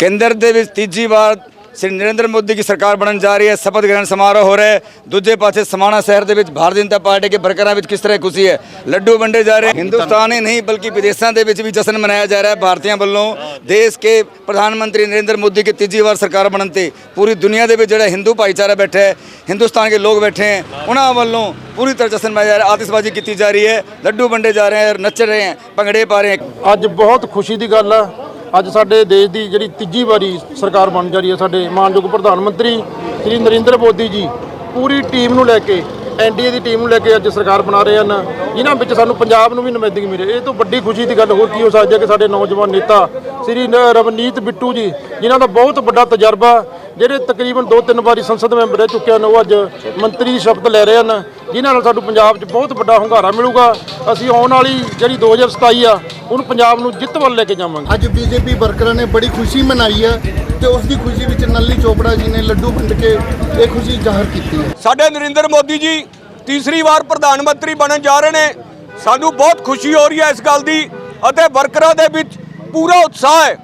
ਕੇਂਦਰ ਦੇ ਵਿੱਚ ਤੀਜੀ ਵਾਰ ਸ੍ਰੀ ਨਰਿੰਦਰ ਮੋਦੀ ਦੀ ਸਰਕਾਰ ਬਣਨ ਜਾ ਰਹੀ ਹੈ, ਸ਼ਪਥ ਗ੍ਰਹਿਣ ਸਮਾਰੋਹ ਹੋ ਰਿਹਾ ਹੈ। ਦੂਜੇ ਪਾਸੇ ਸਮਾਣਾ ਸ਼ਹਿਰ ਦੇ ਵਿੱਚ ਭਾਰਤੀ ਜਨਤਾ ਪਾਰਟੀ ਦੇ ਵਰਕਰਾਂ ਵਿੱਚ ਕਿਸ ਤਰ੍ਹਾਂ ਖੁਸ਼ੀ ਹੈ? ਲੱਡੂ ਵੰਡੇ ਜਾ ਰਹੇ ਹਿੰਦੁਸਤਾਨ ਹੀ ਨਹੀਂ, ਬਲਕਿ ਵਿਦੇਸ਼ਾਂ ਦੇ ਵਿੱਚ ਵੀ ਜਸ਼ਨ ਮਨਾਇਆ ਜਾ ਰਿਹਾ ਹੈ ਭਾਰਤੀਆਂ ਵੱਲੋਂ। ਦੇਸ਼ ਕੇ ਪ੍ਰਧਾਨ ਮੰਤਰੀ ਨਰਿੰਦਰ ਮੋਦੀ ਦੀ ਤੀਜੀ ਵਾਰ ਸਰਕਾਰ ਬਣਨ ਤੇ ਪੂਰੀ ਦੁਨੀਆ ਦੇ ਵਿੱਚ ਜਿਹੜਾ ਹਿੰਦੂ ਭਾਈਚਾਰਾ ਬੈਠਾ ਹੈ, ਹਿੰਦੁਸਤਾਨ ਦੇ ਲੋਕ ਬੈਠੇ ਹੈ, ਉਹਨਾਂ ਵੱਲੋਂ ਪੂਰੀ ਤਰ੍ਹਾਂ ਜਸ਼ਨ ਮਨਾਇਆ ਜਾ ਰਿਹਾ ਆਤਿਸ਼ਬਾਜ਼ੀ ਕੀਤੀ ਜਾ ਰਹੀ ਹੈ, ਲੱਡੂ ਵੰਡੇ ਜਾ ਰਹੇ ਹੈ, ਨੱਚ ਰਹੇ ਹੈ, ਭੰਗੜੇ ਪਾ ਰਹੇ ਹੈ। ਅੱਜ ਬਹੁਤ ਖੁਸ਼ੀ ਦੀ ਗੱਲ ਆ। ਅੱਜ ਸਾਡੇ ਦੇਸ਼ ਦੀ ਜਿਹੜੀ ਤੀਜੀ ਵਾਰੀ ਸਰਕਾਰ ਬਣ ਜਾ ਰਹੀ ਹੈ ਸਾਡੇ ਮਾਨਯੋਗ ਪ੍ਰਧਾਨ ਮੰਤਰੀ ਸ੍ਰੀ ਨਰਿੰਦਰ ਮੋਦੀ ਜੀ, ਪੂਰੀ ਟੀਮ ਨੂੰ ਲੈ ਕੇ ਐਨਡੀਏ ਦੀ ਟੀਮ ਨੂੰ ਲੈ ਕੇ ਅੱਜ ਸਰਕਾਰ ਬਣਾ ਰਹੇ ਹਨ। ਜਿਨ੍ਹਾਂ ਵਿੱਚ ਸਾਨੂੰ ਪੰਜਾਬ ਨੂੰ ਵੀ ਨੁਮਾਇੰਦਗੀ ਮਿਲੇ। ਇਹ ਤੋਂ ਵੱਡੀ ਖੁਸ਼ੀ ਦੀ ਗੱਲ ਹੋਰ ਕੀ ਹੋ ਸਕਦੀ ਹੈ ਕਿ ਸਾਡੇ ਨੌਜਵਾਨ ਨੇਤਾ ਸ੍ਰੀ ਨ- ਰਵਨੀਤ ਬਿੱਟੂ ਜੀ, ਜਿਨ੍ਹਾਂ ਦਾ ਬਹੁਤ ਵੱਡਾ ਤਜਰਬਾ, ਜਿਹੜੇ ਤਕਰੀਬਨ ਦੋ ਤਿੰਨ ਵਾਰੀ ਸੰਸਦ ਮੈਂਬਰ ਰਹਿ ਚੁੱਕੇ ਹਨ, ਉਹ ਅੱਜ ਮੰਤਰੀ ਸ਼ਬਦ ਲੈ ਰਹੇ ਹਨ। ਜਿਨ੍ਹਾਂ ਨਾਲ ਸਾਨੂੰ ਪੰਜਾਬ 'ਚ ਬਹੁਤ ਵੱਡਾ ਹੁੰਗਾਰਾ ਮਿਲੂਗਾ ਅਸੀਂ ਆਉਣ ਵਾਲੀ ਜਿਹੜੀ 2027 ਆ ਉਹਨੂੰ ਪੰਜਾਬ ਨੂੰ ਜਿੱਤ ਵੱਲ ਲੈ ਕੇ ਜਾਵਾਂਗੇ। ਅੱਜ ਬੀਜੇਪੀ ਵਰਕਰਾਂ ਨੇ ਬੜੀ ਖੁਸ਼ੀ ਮਨਾਈ ਹੈ ਤੇ ਉਸ ਦੀ ਖੁਸ਼ੀ ਵਿੱਚ ਨੱਲੀ ਚੋਪੜਾ ਜੀ ਨੇ ਲੱਡੂ ਵੰਡ ਕੇ ਇਹ ਖੁਸ਼ੀ ਜ਼ਾਹਰ ਕੀਤੀ ਹੈ। ਸਾਡੇ ਨਰਿੰਦਰ ਮੋਦੀ ਜੀ ਤੀਸਰੀ ਵਾਰ ਪ੍ਰਧਾਨ ਮੰਤਰੀ ਬਣਨ ਜਾ ਰਹੇ ਨੇ। ਸਾਨੂੰ ਬਹੁਤ ਖੁਸ਼ੀ ਹੋ ਰਹੀ ਹੈ ਇਸ ਗੱਲ ਦੀ ਅਤੇ ਵਰਕਰਾਂ ਦੇ ਵਿੱਚ ਪੂਰਾ ਉਤਸ਼ਾਹ ਹੈ।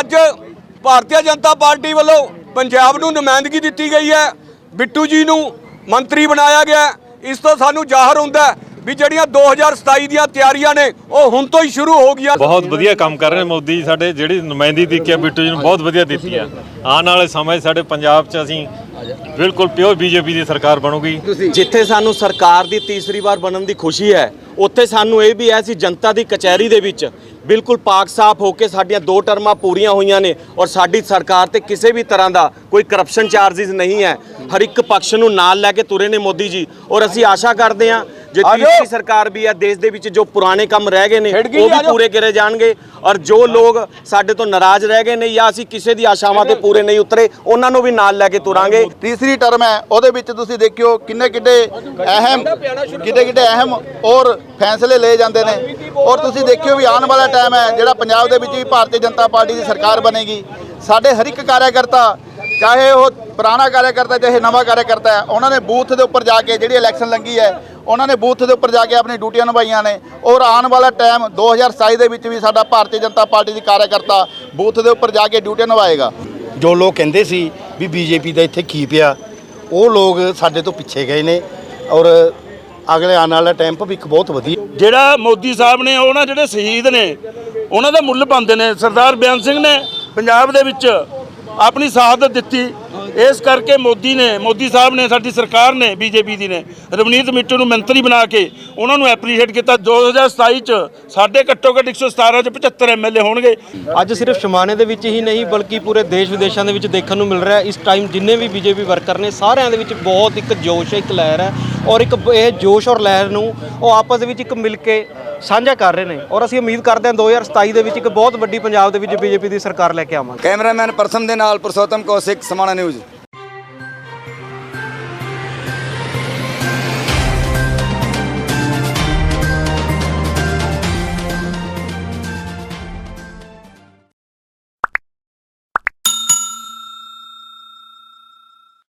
ਅੱਜ ਭਾਰਤੀ ਜਨਤਾ ਪਾਰਟੀ ਵੱਲੋਂ ਪੰਜਾਬ ਨੂੰ ਨੁਮਾਇੰਦਗੀ ਦਿੱਤੀ ਗਈ ਹੈ। ਬਿੱਟੂ ਜੀ ਨੂੰ ਮੰਤਰੀ ਬਣਾਇਆ ਗਿਆ। ਇਸ ਤੋਂ ਸਾਨੂੰ ਜ਼ਾਹਰ ਹੁੰਦਾ ਵੀ ਜਿਹੜੀਆਂ 2027 ਦੀਆਂ ਤਿਆਰੀਆਂ ਨੇ ਉਹ ਹੁਣ ਤੋਂ ਹੀ ਸ਼ੁਰੂ ਹੋ ਗਈਆਂ। ਬਹੁਤ ਵਧੀਆ ਕੰਮ ਕਰ ਰਹੇ ਨੇ ਮੋਦੀ ਜੀ ਸਾਡੇ ਜਿਹੜੀ ਨੁਮਾਇੰਦੀ ਦਿੱਤੀ ਹੈ ਬਿੱਟੂ ਜੀ ਨੂੰ ਬਹੁਤ ਵਧੀਆ ਦਿੱਤੀ ਹੈ ਆਉਣ ਵਾਲੇ ਸਮੇਂ ਸਾਡੇ ਪੰਜਾਬ 'ਚ ਅਸੀਂ ਬਿਲਕੁਲ ਪਿਓਰ ਬੀਜੇਪੀ ਦੀ ਸਰਕਾਰ ਬਣੂਗੀ। ਜਿੱਥੇ ਸਾਨੂੰ ਸਰਕਾਰ ਦੀ ਤੀਸਰੀ ਵਾਰ ਬਣਨ ਦੀ ਖੁਸ਼ੀ ਹੈ ਉੱਥੇ ਸਾਨੂੰ ਇਹ ਵੀ ਹੈ ਸੀ ਜਨਤਾ ਦੀ ਕਚਹਿਰੀ ਦੇ ਵਿੱਚ ਬਿਲਕੁਲ ਪਾਕ ਸਾਫ਼ ਹੋ ਕੇ ਸਾਡੀਆਂ ਦੋ ਟਰਮਾਂ ਪੂਰੀਆਂ ਹੋਈਆਂ ਨੇ ਔਰ ਸਾਡੀ ਸਰਕਾਰ ਤੇ ਕਿਸੇ ਵੀ ਤਰ੍ਹਾਂ ਦਾ ਕੋਈ ਕਰਪਸ਼ਨ ਚਾਰजेस ਨਹੀਂ ਹੈ। ਹਰ ਇੱਕ ਪੱਖ ਨੂੰ ਨਾਲ ਲੈ ਕੇ ਤੁਰੇ ਨੇ ਮੋਦੀ ਜੀ। ਔਰ ਅਸੀਂ ਆਸ਼ਾ ਕਰਦੇ ਹਾਂ ਜੇ ਤੀਸਰੀ ਸਰਕਾਰ ਵੀ ਹੈ ਦੇਸ਼ ਦੇ ਵਿੱਚ ਜੋ ਪੁਰਾਣੇ ਕੰਮ ਰਹਿ ਗਏ ਨੇ ਉਹ ਵੀ ਪੂਰੇ ਕਰੇ ਜਾਣਗੇ। ਔਰ ਜੋ ਲੋਕ ਸਾਡੇ ਤੋਂ ਨਾਰਾਜ਼ ਰਹਿ ਗਏ ਨੇ ਜਾਂ ਅਸੀਂ ਕਿਸੇ ਦੀ ਆਸ਼ਾਵਾਂ ਤੇ ਪੂਰੇ ਨਹੀਂ ਉਤਰੇ ਉਹਨਾਂ ਨੂੰ ਵੀ ਨਾਲ ਲੈ ਕੇ ਤੁਰਾਂਗੇ। ਤੀਸਰੀ ਟਰਮ ਹੈ ਉਹਦੇ ਵਿੱਚ ਤੁਸੀਂ ਦੇਖਿਓ ਕਿੰਨੇ ਕਿੱਡੇ ਅਹਿਮ ਕਿੱਡੇ ਕਿੱਡੇ ਅਹਿਮ ਔਰ ਫੈਸਲੇ ਲਏ ਜਾਂਦੇ ਨੇ। ਔਰ ਤੁਸੀਂ ਦੇਖਿਓ ਵੀ ਆਉਣ ਵਾਲਾ ਟਾਈਮ ਹੈ ਜਿਹੜਾ ਪੰਜਾਬ ਦੇ ਵਿੱਚ ਵੀ ਭਾਰਤੀ ਜਨਤਾ ਪਾਰਟੀ ਦੀ ਸਰਕਾਰ ਬਣੇਗੀ। ਸਾਡੇ ਹਰ ਇੱਕ ਕਾਰਿਆਕਰਤਾ ਚਾਹੇ ਉਹ ਪੁਰਾਣਾ ਕਾਰਿਆਕਰਤਾ ਚਾਹੇ ਨਵਾਂ ਕਾਰਿਆਕਰਤਾ ਹੈ ਉਹਨਾਂ ਨੇ ਬੂਥ ਦੇ ਉੱਪਰ ਜਾ ਕੇ ਜਿਹੜੀ ਇਲੈਕਸ਼ਨ ਲੰਗੀ ਹੈ ਉਹਨਾਂ ਨੇ ਬੂਥ ਦੇ ਉੱਪਰ ਜਾ ਕੇ ਆਪਣੀ ਡਿਊਟੀਆਂ ਨਿਭਾਈਆਂ ਨੇ। ਔਰ ਆਉਣ ਵਾਲਾ ਟਾਈਮ 2027 ਦੇ ਵਿੱਚ ਵੀ ਸਾਡਾ ਭਾਰਤੀ ਜਨਤਾ ਪਾਰਟੀ ਦੀ ਕਾਰਿਆਕਰਤਾ ਬੂਥ ਦੇ ਉੱਪਰ ਜਾ ਕੇ ਡਿਊਟੀਆਂ ਨਿਭਾਏਗਾ। ਜੋ ਲੋਕ ਕਹਿੰਦੇ ਸੀ ਵੀ ਬੀਜੇਪੀ ਦਾ ਇੱਥੇ ਕੀ ਪਿਆ ਉਹ ਲੋਕ ਸਾਡੇ ਤੋਂ ਪਿੱਛੇ ਗਏ ਨੇ। ਔਰ ਅਗਲੇ ਆਉਣ ਵਾਲਾ ਟਾਈਮ ਭਵਿੱਖ ਬਹੁਤ ਵਧੀਆ ਜਿਹੜਾ ਮੋਦੀ ਸਾਹਿਬ ਨੇ ਉਹਨਾਂ ਜਿਹੜੇ ਸ਼ਹੀਦ ਨੇ ਉਹਨਾਂ ਦਾ ਮੁੱਲ ਪਾਉਂਦੇ ਨੇ। ਸਰਦਾਰ ਬਿਆਨ ਸਿੰਘ ਨੇ ਪੰਜਾਬ ਦੇ ਵਿੱਚ ਆਪਣੀ ਸ਼ਹਾਦਤ ਦਿੱਤੀ। ਇਸ ਕਰਕੇ ਮੋਦੀ ਨੇ, ਮੋਦੀ ਸਾਹਿਬ ਨੇ, ਸਾਡੀ ਸਰਕਾਰ ਨੇ, ਬੀਜੇਪੀ ਦੀ ਨੇ, ਰਵਨੀਤ ਮਿੱਟੂ ਨੂੰ ਮੰਤਰੀ ਬਣਾ ਕੇ ਉਹਨਾਂ ਨੂੰ ਐਪਰੀਸ਼ੀਏਟ ਕੀਤਾ। 2027 ਚ ਸਾਡੇ ਘੱਟੋ ਘੱਟ 117 ਚ 75 ਐਮਐਲਏ ਹੋਣਗੇ। ਅੱਜ ਸਿਰਫ ਸ਼ਮਾਨੇ ਦੇ ਵਿੱਚ ਹੀ ਨਹੀਂ, ਬਲਕਿ ਪੂਰੇ ਦੇਸ਼ ਵਿਦੇਸ਼ਾਂ ਦੇ ਵਿੱਚ ਦੇਖਣ ਨੂੰ ਮਿਲ ਰਿਹਾ ਇਸ ਟਾਈਮ ਜਿੰਨੇ ਵੀ ਬੀਜੇਪੀ ਵਰਕਰ ਨੇ, ਸਾਰਿਆਂ ਦੇ ਵਿੱਚ ਬਹੁਤ ਇੱਕ ਜੋਸ਼ ਇੱਕ ਲਹਿਰ ਹੈ। ਔਰ ਇੱਕ ਇਹ ਜੋਸ਼ ਔਰ ਲਹਿਰ ਨੂੰ ਉਹ ਆਪਸ ਦੇ ਵਿੱਚ ਇੱਕ ਮਿਲ ਕੇ ਸਾਂਝਾ ਕਰ ਰਹੇ ਨੇ ਔਰ ਅਸੀਂ ਉਮੀਦ ਕਰਦੇ ਹਾਂ 2027 ਦੇ ਵਿੱਚ ਇੱਕ ਬਹੁਤ ਵੱਡੀ ਪੰਜਾਬ ਦੇ ਵਿੱਚ ਬੀਜੇਪੀ ਦੀ ਸਰਕਾਰ ਲੈ ਕੇ ਆਵਾਂਗੇ। ਕੈਮਰਾਮੈਨ ਪ੍ਰਥਮ ਦੇ ਨਾਲ ਪੁਰਸ਼ੋਤਮ ਕੌਸ਼ਿਕ, ਸਮਾਣਾ ਨਿਊਜ਼।